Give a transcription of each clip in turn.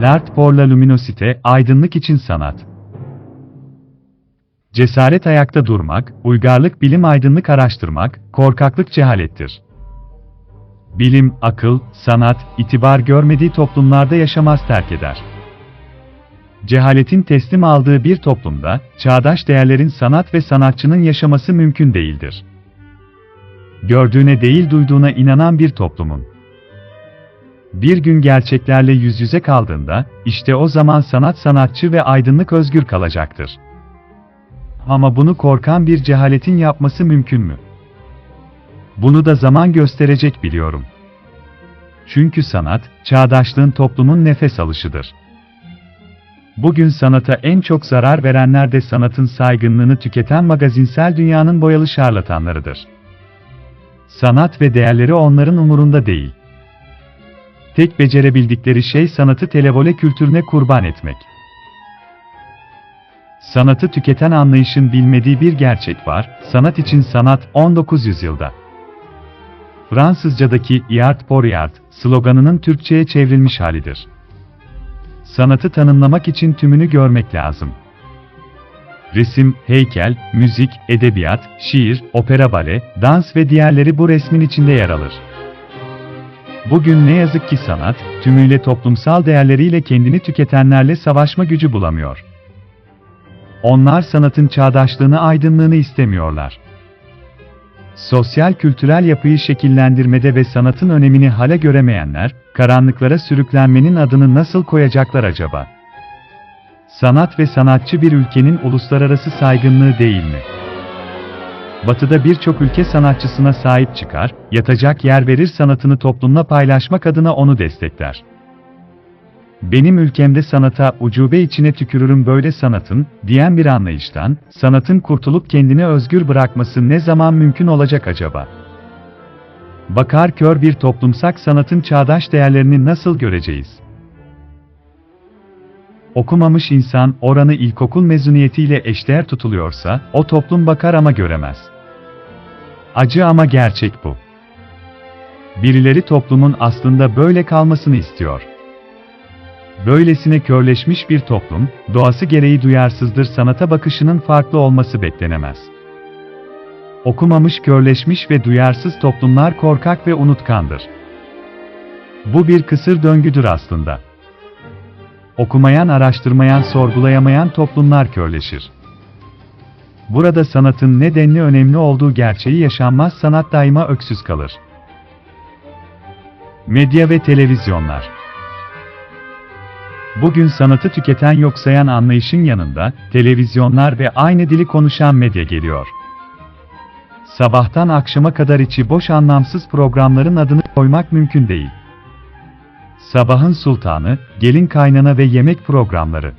L'art pour la luminosité, aydınlık için sanat. Cesaret ayakta durmak, uygarlık bilim aydınlık araştırmak, korkaklık cehalettir. Bilim, akıl, sanat, itibar görmediği toplumlarda yaşamaz terk eder. Cehaletin teslim aldığı bir toplumda, çağdaş değerlerin sanat ve sanatçının yaşaması mümkün değildir. Gördüğüne değil duyduğuna inanan bir toplumun. Bir gün gerçeklerle yüz yüze kaldığında, işte o zaman sanat sanatçı ve aydınlık özgür kalacaktır. Ama bunu korkan bir cehaletin yapması mümkün mü? Bunu da zaman gösterecek biliyorum. Çünkü sanat, çağdaşlığın toplumun nefes alışıdır. Bugün sanata en çok zarar verenler de sanatın saygınlığını tüketen magazinsel dünyanın boyalı şarlatanlarıdır. Sanat ve değerleri onların umurunda değil. Tek becerebildikleri şey sanatı televole kültürüne kurban etmek. Sanatı tüketen anlayışın bilmediği bir gerçek var, sanat için sanat 19 yüzyılda. Fransızcadaki art pour art sloganının Türkçe'ye çevrilmiş halidir. Sanatı tanımlamak için tümünü görmek lazım. Resim, heykel, müzik, edebiyat, şiir, opera bale, dans ve diğerleri bu resmin içinde yer alır. Bugün ne yazık ki sanat, tümüyle toplumsal değerleriyle kendini tüketenlerle savaşma gücü bulamıyor. Onlar sanatın çağdaşlığını, aydınlığını istemiyorlar. Sosyal kültürel yapıyı şekillendirmede ve sanatın önemini hale göremeyenler, karanlıklara sürüklenmenin adını nasıl koyacaklar acaba? Sanat ve sanatçı bir ülkenin uluslararası saygınlığı değil mi? Batı'da birçok ülke sanatçısına sahip çıkar, yatacak yer verir sanatını toplumla paylaşmak adına onu destekler. Benim ülkemde sanata ucube içine tükürürüm böyle sanatın, diyen bir anlayıştan, sanatın kurtulup kendini özgür bırakması ne zaman mümkün olacak acaba? Bakar kör bir toplumsak sanatın çağdaş değerlerini nasıl göreceğiz? Okumamış insan oranı ilkokul mezuniyetiyle eşdeğer tutuluyorsa, o toplum bakar ama göremez. Acı ama gerçek bu. Birileri toplumun aslında böyle kalmasını istiyor. Böylesine körleşmiş bir toplum, doğası gereği duyarsızdır sanata bakışının farklı olması beklenemez. Okumamış körleşmiş ve duyarsız toplumlar korkak ve unutkandır. Bu bir kısır döngüdür aslında. Okumayan, araştırmayan, sorgulayamayan toplumlar körleşir. Burada sanatın ne denli önemli olduğu gerçeği yaşanmaz sanat daima öksüz kalır. Medya ve televizyonlar Bugün sanatı tüketen yok sayan anlayışın yanında, televizyonlar ve aynı dili konuşan medya geliyor. Sabahtan akşama kadar içi boş anlamsız programların adını koymak mümkün değil. Sabahın Sultanı, Gelin Kaynana ve Yemek programları.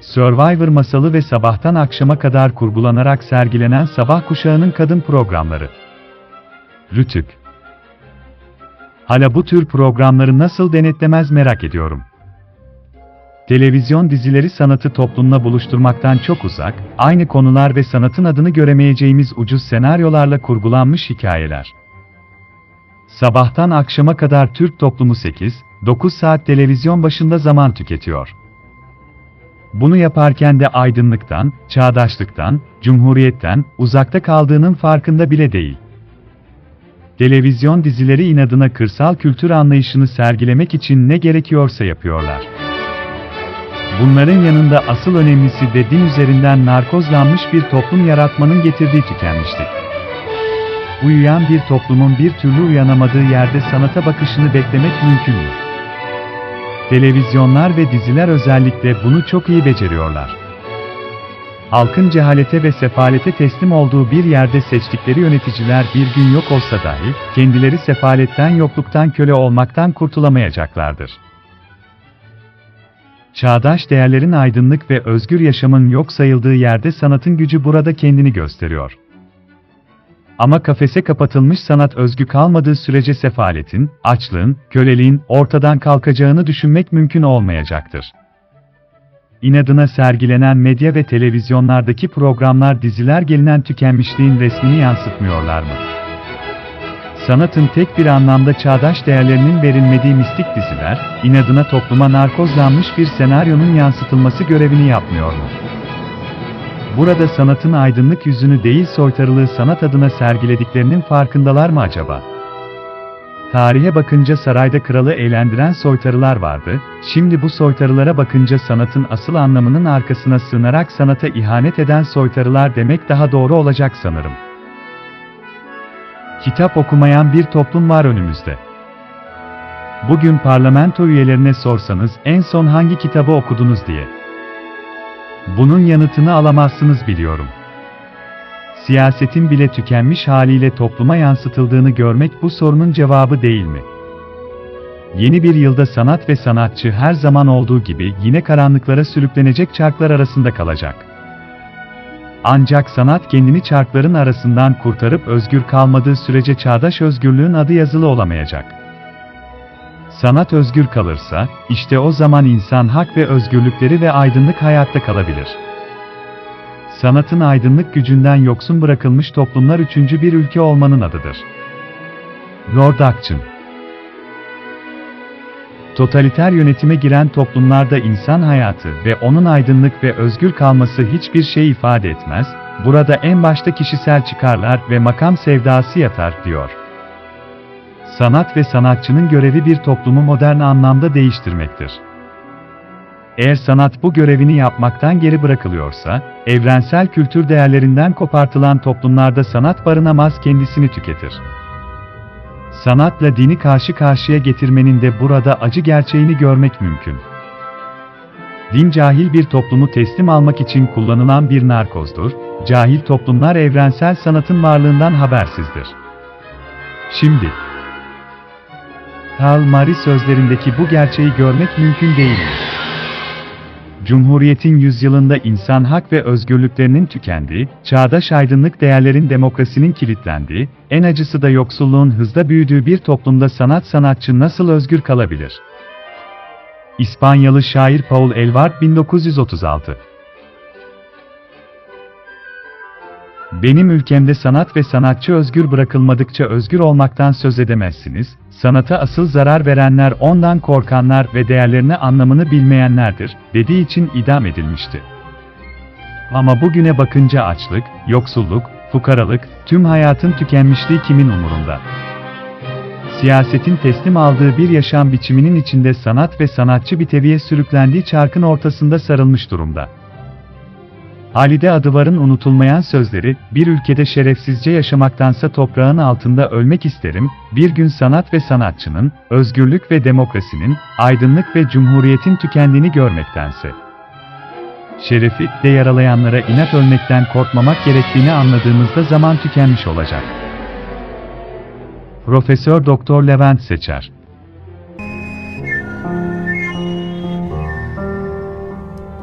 Survivor masalı ve sabahtan akşama kadar kurgulanarak sergilenen sabah kuşağının kadın programları. Rütük. Hala bu tür programları nasıl denetlemez merak ediyorum. Televizyon dizileri sanatı toplumla buluşturmaktan çok uzak, aynı konular ve sanatın adını göremeyeceğimiz ucuz senaryolarla kurgulanmış hikayeler. Sabahtan akşama kadar Türk toplumu 8-9 saat televizyon başında zaman tüketiyor. Bunu yaparken de aydınlıktan, çağdaşlıktan, cumhuriyetten uzakta kaldığının farkında bile değil. Televizyon dizileri inadına kırsal kültür anlayışını sergilemek için ne gerekiyorsa yapıyorlar. Bunların yanında asıl önemlisi de din üzerinden narkozlanmış bir toplum yaratmanın getirdiği tükenmişlik. Uyuyan bir toplumun bir türlü uyanamadığı yerde sanata bakışını beklemek mümkün mü? Televizyonlar ve diziler özellikle bunu çok iyi beceriyorlar. Halkın cehalete ve sefalete teslim olduğu bir yerde seçtikleri yöneticiler bir gün yok olsa dahi, kendileri sefaletten yokluktan köle olmaktan kurtulamayacaklardır. Çağdaş değerlerin aydınlık ve özgür yaşamın yok sayıldığı yerde sanatın gücü burada kendini gösteriyor. Ama kafese kapatılmış sanat özgü kalmadığı sürece sefaletin, açlığın, köleliğin ortadan kalkacağını düşünmek mümkün olmayacaktır. İnadına sergilenen medya ve televizyonlardaki programlar diziler gelinen tükenmişliğin resmini yansıtmıyorlar mı? sanatın tek bir anlamda çağdaş değerlerinin verilmediği mistik diziler, inadına topluma narkozlanmış bir senaryonun yansıtılması görevini yapmıyor mu? Burada sanatın aydınlık yüzünü değil soytarılığı sanat adına sergilediklerinin farkındalar mı acaba? Tarihe bakınca sarayda kralı eğlendiren soytarılar vardı, şimdi bu soytarılara bakınca sanatın asıl anlamının arkasına sığınarak sanata ihanet eden soytarılar demek daha doğru olacak sanırım. Kitap okumayan bir toplum var önümüzde. Bugün parlamento üyelerine sorsanız en son hangi kitabı okudunuz diye. Bunun yanıtını alamazsınız biliyorum. Siyasetin bile tükenmiş haliyle topluma yansıtıldığını görmek bu sorunun cevabı değil mi? Yeni bir yılda sanat ve sanatçı her zaman olduğu gibi yine karanlıklara sürüklenecek çarklar arasında kalacak. Ancak sanat kendini çarkların arasından kurtarıp özgür kalmadığı sürece çağdaş özgürlüğün adı yazılı olamayacak. Sanat özgür kalırsa, işte o zaman insan hak ve özgürlükleri ve aydınlık hayatta kalabilir. Sanatın aydınlık gücünden yoksun bırakılmış toplumlar üçüncü bir ülke olmanın adıdır. Lord Acton Totaliter yönetime giren toplumlarda insan hayatı ve onun aydınlık ve özgür kalması hiçbir şey ifade etmez, burada en başta kişisel çıkarlar ve makam sevdası yatar, diyor. Sanat ve sanatçının görevi bir toplumu modern anlamda değiştirmektir. Eğer sanat bu görevini yapmaktan geri bırakılıyorsa, evrensel kültür değerlerinden kopartılan toplumlarda sanat barınamaz kendisini tüketir. Sanatla dini karşı karşıya getirmenin de burada acı gerçeğini görmek mümkün. Din cahil bir toplumu teslim almak için kullanılan bir narkozdur, cahil toplumlar evrensel sanatın varlığından habersizdir. Şimdi, Karl Marx sözlerindeki bu gerçeği görmek mümkün değil? Cumhuriyetin yüzyılında insan hak ve özgürlüklerinin tükendiği, çağdaş aydınlık değerlerin demokrasinin kilitlendiği, en acısı da yoksulluğun hızla büyüdüğü bir toplumda sanat sanatçı nasıl özgür kalabilir? İspanyalı şair Paul Elvart 1936 Benim ülkemde sanat ve sanatçı özgür bırakılmadıkça özgür olmaktan söz edemezsiniz, sanata asıl zarar verenler ondan korkanlar ve değerlerini anlamını bilmeyenlerdir, dediği için idam edilmişti. Ama bugüne bakınca açlık, yoksulluk, fukaralık, tüm hayatın tükenmişliği kimin umurunda? Siyasetin teslim aldığı bir yaşam biçiminin içinde sanat ve sanatçı bir teviye sürüklendiği çarkın ortasında sarılmış durumda. Halide Adıvar'ın unutulmayan sözleri, bir ülkede şerefsizce yaşamaktansa toprağın altında ölmek isterim, bir gün sanat ve sanatçının, özgürlük ve demokrasinin, aydınlık ve cumhuriyetin tükendiğini görmektense. Şerefi de yaralayanlara inat ölmekten korkmamak gerektiğini anladığımızda zaman tükenmiş olacak. Profesör Doktor Levent Seçer